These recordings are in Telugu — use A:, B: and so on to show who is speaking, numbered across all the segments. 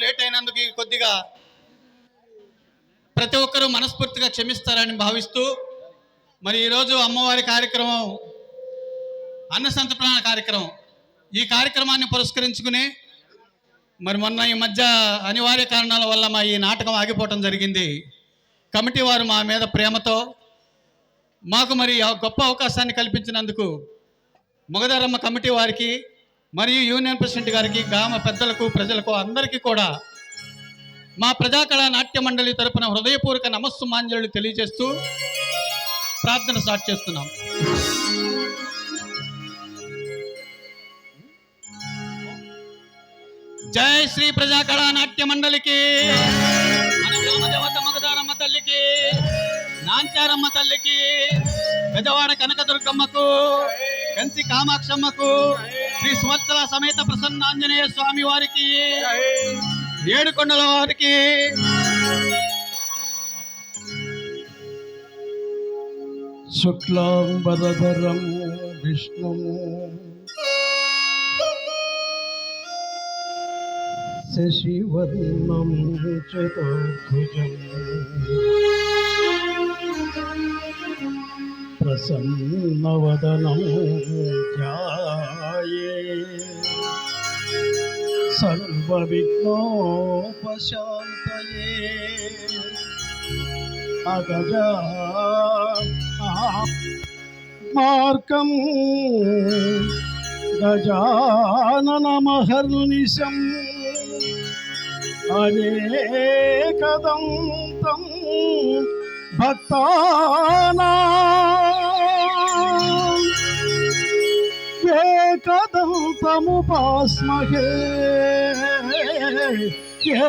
A: లేట్ అయినందుకు కొద్దిగా ప్రతి ఒక్కరూ మనస్ఫూర్తిగా క్షమిస్తారని భావిస్తూ మరి ఈరోజు అమ్మవారి కార్యక్రమం అన్న సంతర్పణ కార్యక్రమం ఈ కార్యక్రమాన్ని పురస్కరించుకుని మరి మొన్న ఈ మధ్య అనివార్య కారణాల వల్ల మా ఈ నాటకం ఆగిపోవటం జరిగింది. కమిటీ వారు మా మీద ప్రేమతో మాకు మరి ఆ గొప్ప అవకాశాన్ని కల్పించినందుకు మొగదారమ్మ కమిటీ వారికి మరియు యూనియన్ ప్రెసిడెంట్ గారికి గ్రామ పెద్దలకు ప్రజలకు అందరికీ కూడా మా ప్రజాకళా నాట్య మండలి తరపున హృదయపూర్వక నమస్సు మాంజలు తెలియజేస్తూ ప్రార్థన స్టార్ట్ చేస్తున్నాం. జై శ్రీ ప్రజాకళా నాట్య మండలికి మన మగదారమ్మ తల్లికి నాంచారమ్మ తల్లికి గజవాడ కనకదుర్గమ్మకు కంచి కామాక్షమ్మకు శ్రీ సువత్సల సమేత ప్రసన్న ఆంజనేయ స్వామి వారికి ఏడుకొండల వారికి
B: శుక్లాంబరధరం విష్ణు శశివర్ణం చతుర్భుజం ప్రసన్నవదనం ధ్యాయే. సర్వవిఘ్నోపశాంతయే. అగజా మార్గం గజాననమహర్నిశం. बताना। ये कदम तम पास्महे ये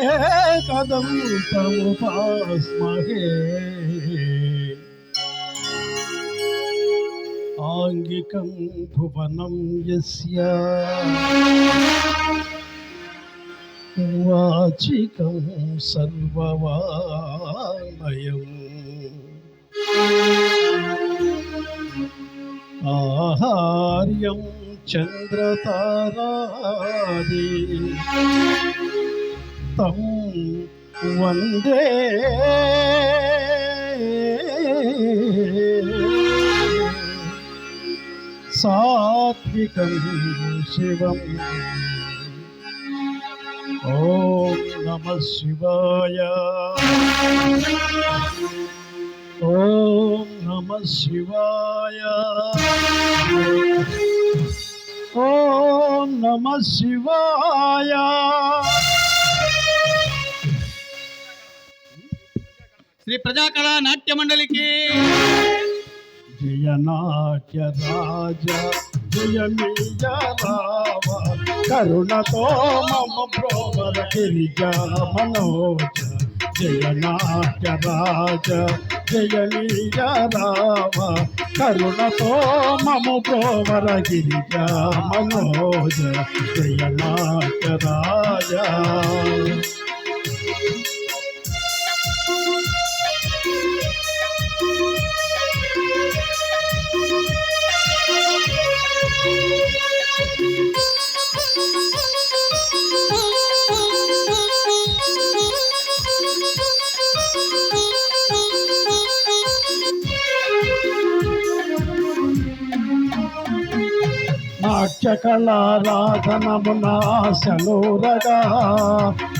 B: कदम तम पास पास्महे आंगिकं भुवनं यस्य। వాచికం సర్వవామయం ఆహార్యం చంద్రతారాది. తం వందే. సాత్వికం శివం ఓం నమ శివాయ. ఓం నమ శివాయ. ఓం నమ శివాయ.
A: శ్రీ ప్రజాకళా నాట్య మండలికి
B: జయ నాట్య రాజ. జయ కరుణతో మమ ప్రోమర గిరిజ మనోజ. జయ నాట్య రాజ జయ మీయ కరుణతో మమ ప్రోమర గిరిజ మనోజ. జయ నాట్య రాజ నాట్యకళారాధనమునాశనూరగా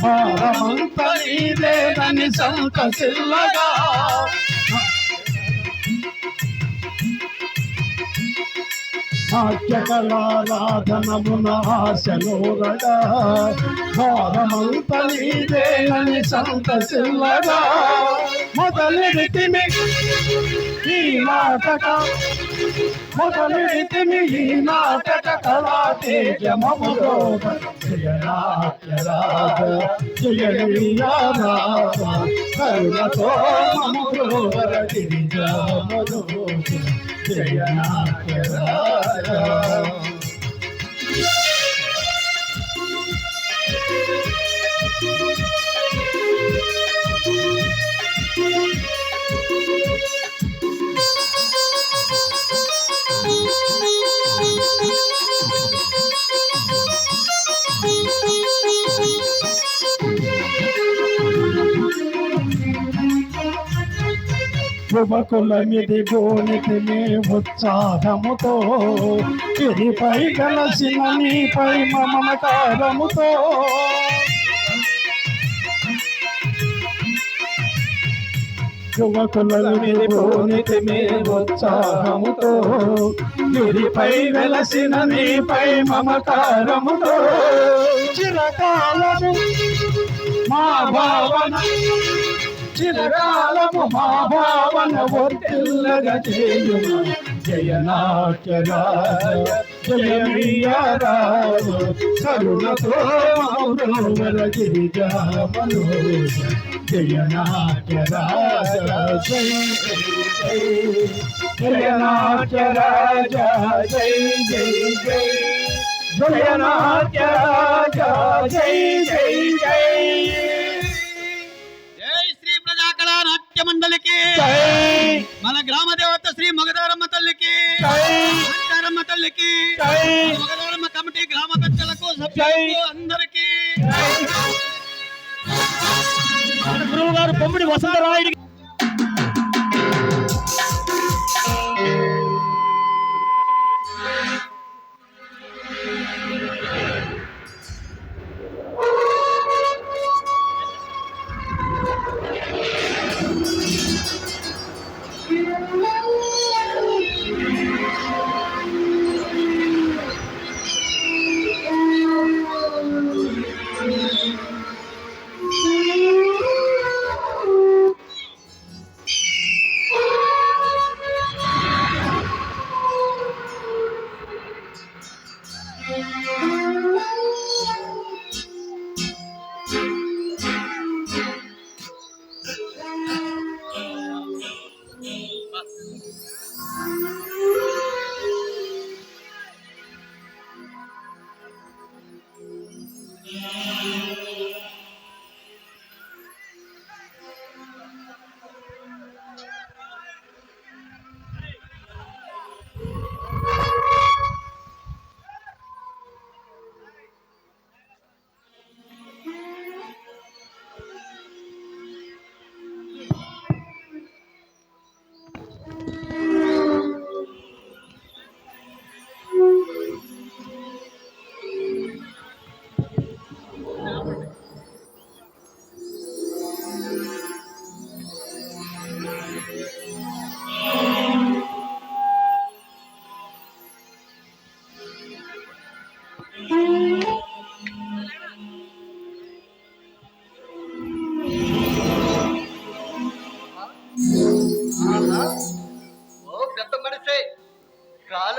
B: భారమంత నీదేనని సంతసిల్లగా నాట్యకళారాధనమునాశనూరగా భారమంత నీదేనని సంతసిల్లగా మొదలెడితిమి ఈ నాటక మొదలెడితిమి ఈ నాటక కళా తేజమములో జయ నాట్య కరుణతో మము గిరిజామను జయ రాజ యువకుల గోనితిని ఉత్సాహముతో ఇదిపై కలసిన నీపై మమకారముతో ఉత్సాహముతో గిరిపై వెలసిన నీపై మమకారముతో. చిరకాలము మా భావన చిరకాలము మహాభావన భావన వర్తిల్లగా చేయుమ. జయనాట్య కరుణతో మౌరవర గిరిజ మనోజ జయనాట్య జయ జయ జయనాట్య జయ జయ జయ. జయనాట్యరాజ జయ జయ జయ.
A: ప్రజాకళా మండలికి మన గ్రామ దేవత శ్రీ మగదారమ్మ తల్లికి. మగదారమ్మ తల్లికి. మగదారమ్మ కమిటీ గ్రామ పెద్దలకు సభ్యులకు అందరికీ.
B: గురువు గారు పొమ్మిడి వసంతరాయుడికి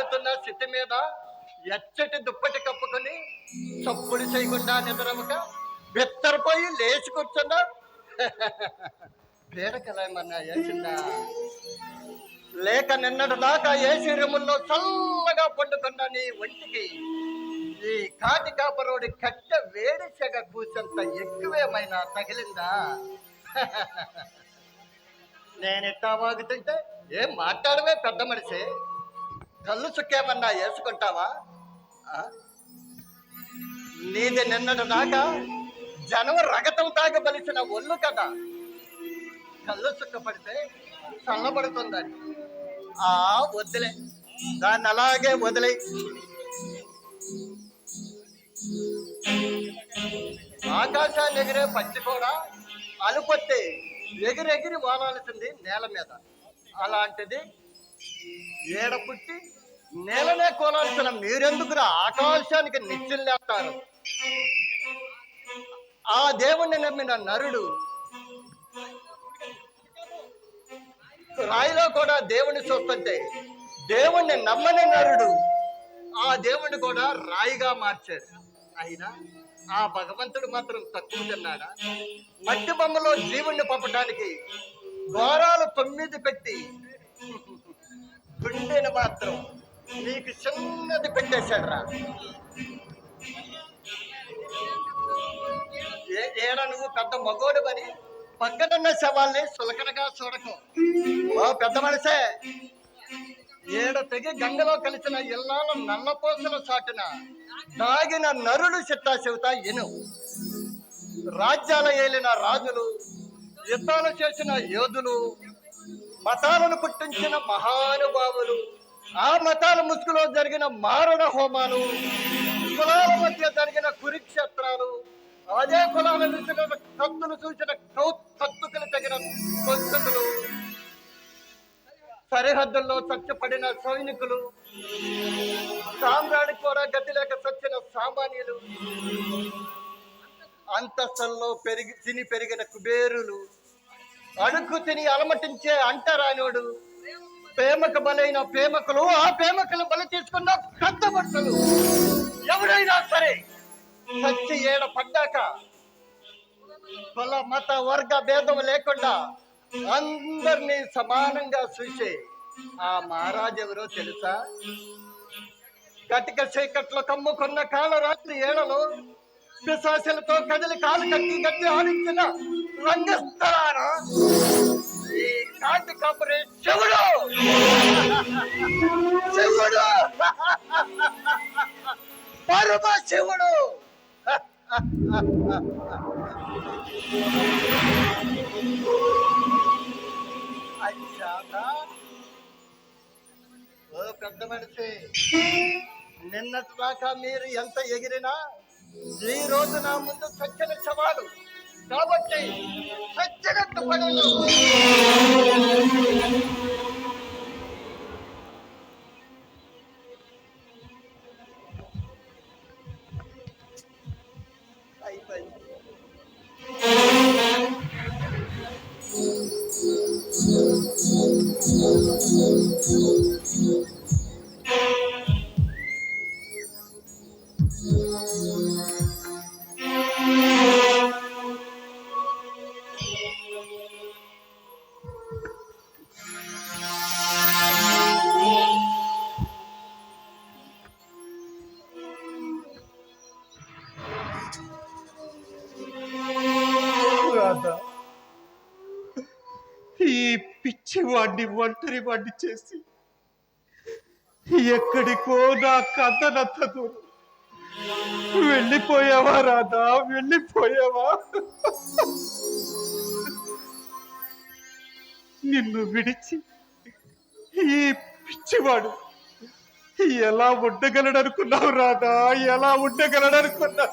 C: కాలుతున్న స్థితి మీద ఎచ్చటి దుప్పటి కప్పుకొని చప్పుడు చేయకుండా నిద్రమక బిత్తరపోయి లేచి కూర్చున్నా. పీడకలేమన్నా వేసిందా? లేక నిన్నటి దాకా ఏసీ రూముల్లో చల్లగా పండుకున్న నీ ఒంటికి ఈ కాటి కాపరోడి కట్ట వేడి సెగ కూసంత ఎక్కువేమైనా తగిలిందా? నేను ఎట్టా వాగుతుంటే ఏం మాట్లాడమే పెద్ద మనిషి. కళ్ళు చుక్కేమన్నా వేసుకుంటావా? నీది నిన్నటి దాకా జనం రగతం తాగబలిసిన ఒళ్ళు కదా. కళ్ళు చుక్కపడితే చల్లబడుతుందని. ఆ వదిలే దాన్ని అలాగే వదిలే ఆకాశాన్ని ఎగిరే పచ్చి కూడా అలుపొత్తి ఎగిరెగిరి వాలాల్సింది నేల మీద. అలాంటిది ఏడ పుట్టి నేలనే కోలాల్సిన మీరెందుకురా? ఆకాశానికి నిచ్చిల్లేస్తారు ఆ దేవుణ్ణి నమ్మిన నరుడు రాయిలో కూడా దేవుణ్ణి చూస్తుంటే దేవుణ్ణి నమ్మని నరుడు ఆ దేవుణ్ణి కూడా రాయిగా మార్చాడు. అయినా ఆ భగవంతుడు మాత్రం తక్కువ తిన్నాడా? మట్టి బొమ్మలో జీవుణ్ణి పంపడానికి ద్వారాలు తొమ్మిది పెట్టి గుండెను మాత్రం నీకు చిన్నది పెట్టేశాడు రా ఏ ఏడ నువ్వు పెద్ద మగోడు మరి? పక్కనున్న శవాల్ని సులకనగా చూడకు. ఓ పెద్ద మనిషే ఏడ తెగి గంగలో కలిసిన ఇల్లాల నల్లపోసల చాటున దాగిన నరుడు చిట్టా చెబుతా ఎను. రాజ్యాల ఏలిన రాజులు యుద్ధాలు చేసిన యోధులు మతాలను పుట్టించిన మహానుభావులు ఆ మతాల ముసుగులో జరిగిన మారణ హోమాలు కులాల మధ్య జరిగిన కురుక్షేత్రాలు అదే కులాల చూసిన కత్తులు చూసిన కౌ- కత్తుకులు తగిన కొంతులు సరిహద్దుల్లో చచ్చపడిన సైనికులు సామ్రాడి కూడా గతి లేక చచ్చిన సామాన్యులు అంతస్తుల్లో పెరిగి తిని పెరిగిన కుబేరులు అణుకు తిని అలమటించే అంటరానోడు ప్రేమకు బలైన ప్రేమకులు ఆ ప్రేమకులు బలి తీసుకున్న కద్దబట్టలు ఎవరైనా సరే సచ్చి ఏడ పడ్డాక కుల మత వర్గ భేదం లేకుండా అందరినీ సమానంగా చూసే ఆ మహారాజు ఎవరో తెలుసా? కటిక చీకట్లో కమ్ముకున్న కాలరాత్రి ఏడలో పిశాసులతో కదిలి కాలు కట్టి కట్టి ఆడించిన రంగస్థలాన ఈ కాటి కబరే శివుడు! శివుడు! పరమ శివుడు! అయ్యాక ఓ పెద్ద మనిషి నిన్నటి దాకా మీరు ఎంత ఎగిరినా ఈ రోజు నా ముందు సత్యన సవాలు. కాబట్టి సత్యనట్టు పనులు.
D: ఈ పిచ్చి వాడిని ఒంటరి వాడిని చేసి ఎక్కడికో నా కథ దూరం వెళ్ళిపోయావా రాధా? వెళ్ళిపోయావా? నిన్ను విడిచి ఈ పిచ్చివాడు ఎలా ఉండగలడనుకున్నావు రాధా? ఎలా ఉండగలడనుకున్నా?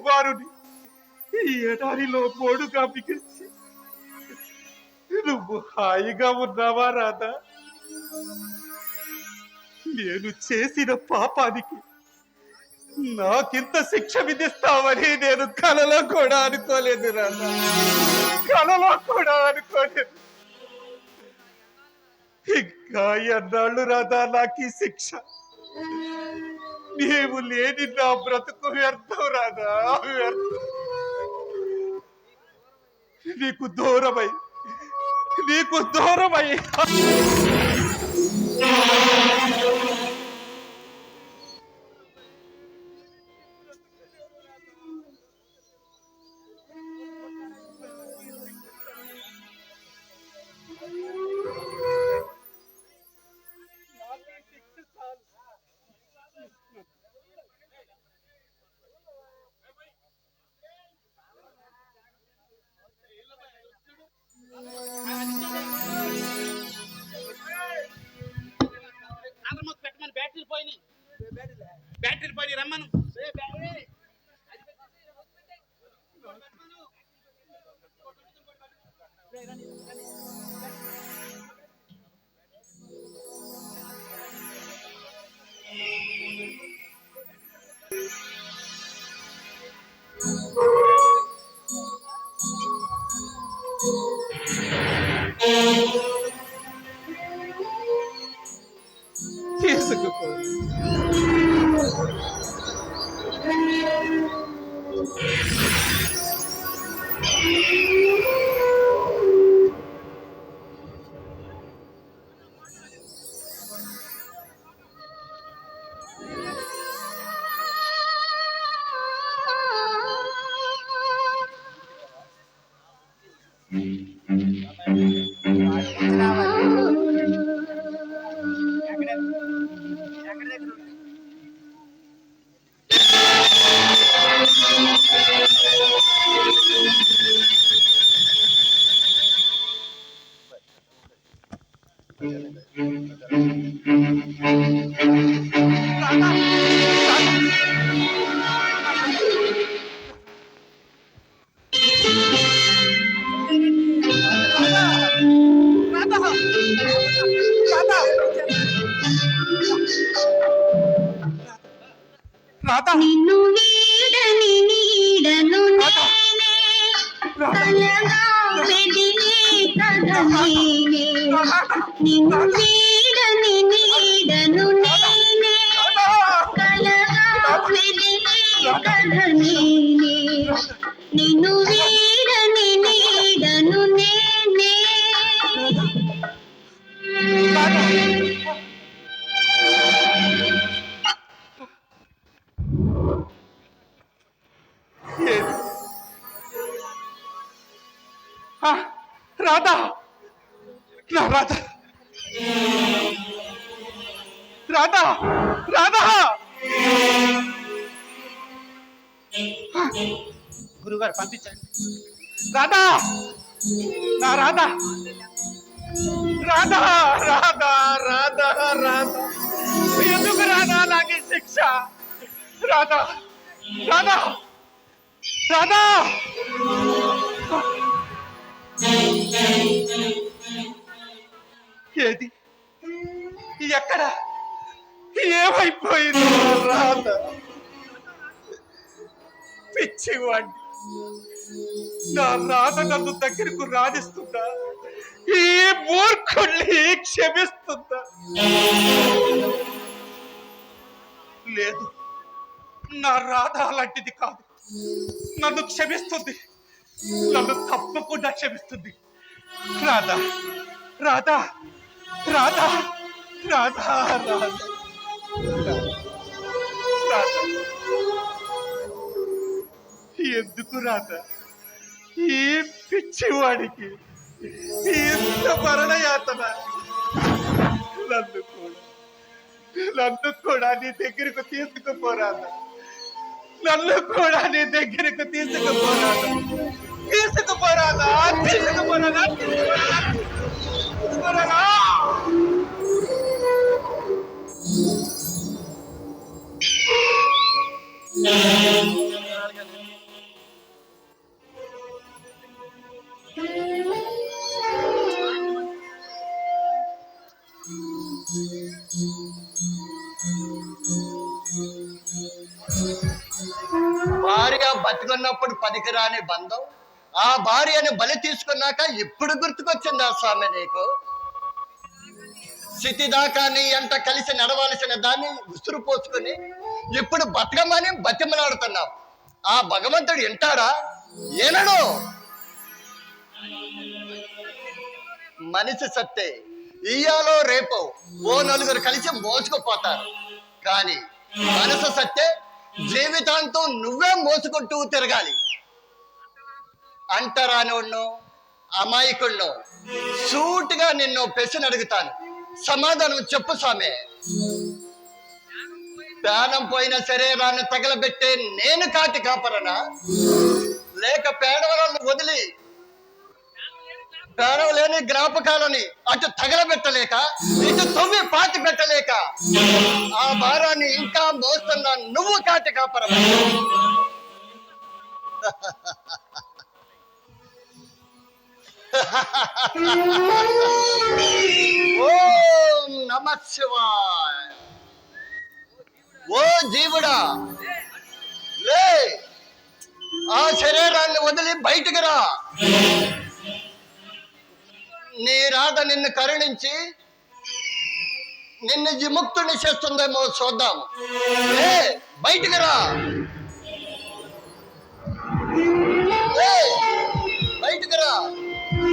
D: కుమారుని ఈ ఎడారిలో మోడుగా మిగిల్చి నువ్వు హాయిగా ఉన్నావా రాధా? నేను చేసిన పాపానికి నాకింత శిక్ష విధిస్తావని నేను కలలో కూడా అనుకోలేదు రాధా. కలలో కూడా అనుకోలేదు. ఇంకా ఎన్నాళ్ళు రాధా నాకు ఈ శిక్ష? నీవు లేని నా బ్రతుకు వ్యర్థం రాదా వ్యర్థం. నీకు దూరమై నీకు దూరమై. Música de
E: నిన్ను
D: గురుగారు పంపించండి. రాధా! నా రాధా! రాధా రాధా రాధా రాధా! ఎందుకు రాధా? నాకు శిక్ష. రాధా రాధా రాధా! ఏది? ఎక్కడ? ఏమైపోయింది? రాధ! పిచ్చివాడి నా రాధ నన్ను దగ్గరకు రాణిస్తుందా ఈ మూర్ఖుణ్ణి క్షమిస్తుందా? లేదు నా రాధ అలాంటిది కాదు. నన్ను క్షమిస్తుంది. నన్ను తప్పకుండా క్షమిస్తుంది. రాధా రాధా రాధా రాధా. రాధా రాధా. ఎందుకు రాధా ఈ పిచ్చివాడికి ఇంత మరణయాతన. నన్ను కూడా నన్ను కూడా నీ దగ్గరకు తీసుకుపోరాదా నన్ను కూడా నీ దగ్గరకు తీసుకుపోరాదా తీసుకుపోరాదా తీసుకుపోరాదా తీసుకుపోరాదా
C: బతికున్నప్పుడు బంధం ఆ భార్యను బలి తీసుకున్నాక ఇప్పుడు గుర్తుకొచ్చిందా స్వామి నీకు? స్థితి దాకా నీ అంట కలిసి నడవలసిన దాన్ని ఉసురు పోసుకుని ఇప్పుడు బతకమని బతిమలాడుతున్నావు. ఆ భగవంతుడు వింటాడా? ఏనడు మనిషి సత్తే ఇయ్యాలో రేపో ఓ నలుగురు కలిసి మోసుకుపోతారు. కానీ మనసు సత్తే జీవితాంతం నువ్వే మోసుకుంటూ తిరగాలి. అంటరానోడ్ను అమాయకుణ్ణు. సూటిగా నిన్ను ప్రశ్న అడుగుతాను. సమాధానం చెప్పు స్వామి. ప్రాణం పోయిన శరీరాన్ని తగలబెట్టే నేను కాటి కాపరనా? లేక పేదవాళ్ళను వదిలి ప్రాణం లేని జ్ఞాపకాలని అటు తగలబెట్టలేక ఇటు తొమ్మి పాతి పెట్టలేక ఆ భారాన్ని ఇంకా మోస్తున్న నువ్వు కాటి కాపరనా ఓం నమ శివాయ. ఓ జీవుడా లే ఆ శరీరాన్ని వదిలి బయటికి రా. నీ రాధ నిన్ను కరుణించి నిన్ను విముక్తుని చేస్తుందేమో చూద్దాం. ఏ బయటికి రా. బయటికి రా.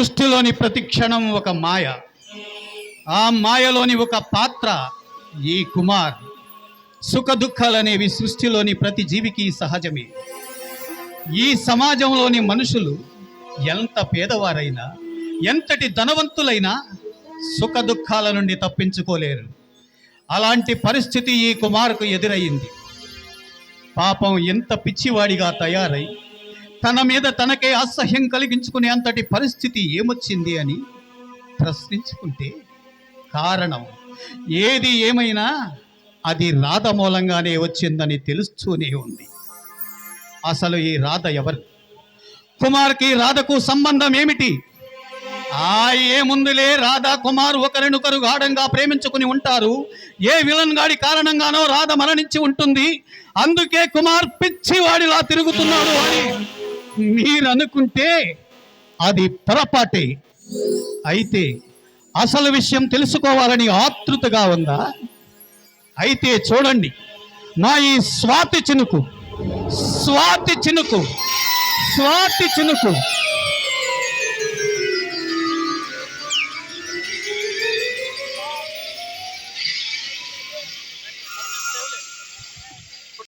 A: సృష్టిలోని ప్రతి క్షణం ఒక మాయ. ఆ మాయలోని ఒక పాత్ర ఈ కుమార్. సుఖ దుఃఖాలనేవి సృష్టిలోని ప్రతి జీవికి సహజమే. ఈ సమాజంలోని మనుషులు ఎంత పేదవారైనా ఎంతటి ధనవంతులైనా సుఖ దుఃఖాల నుండి తప్పించుకోలేరు. అలాంటి పరిస్థితి ఈ కుమార్కు ఎదురయ్యింది పాపం ఎంత పిచ్చివాడిగా తయారై తన మీద తనకే అసహ్యం కలిగించుకునే అంతటి పరిస్థితి ఏమొచ్చింది అని ప్రశ్నించుకుంటే కారణం ఏది ఏమైనా అది రాధ మూలంగానే వచ్చిందని తెలుస్తూనే ఉంది. అసలు ఈ రాధ ఎవరు? కుమార్కి రాధకు సంబంధం ఏమిటి? ఆ ఏముందులే రాధా కుమార్ ఒకరినొకరు గాఢంగా ప్రేమించుకుని ఉంటారు. ఏ విలన్ గాడి కారణంగానో రాధ మరణించి ఉంటుంది. అందుకే కుమార్ పిచ్చివాడిలా తిరుగుతున్నాడు అని మీరు అనుకుంటే అది పొరపాటే. అయితే అసలు విషయం తెలుసుకోవాలని ఆతృతగా ఉందా? అయితే చూడండి నా ఈ స్వాతి చినుకు స్వాతి చినుకు స్వాతి చినుకు.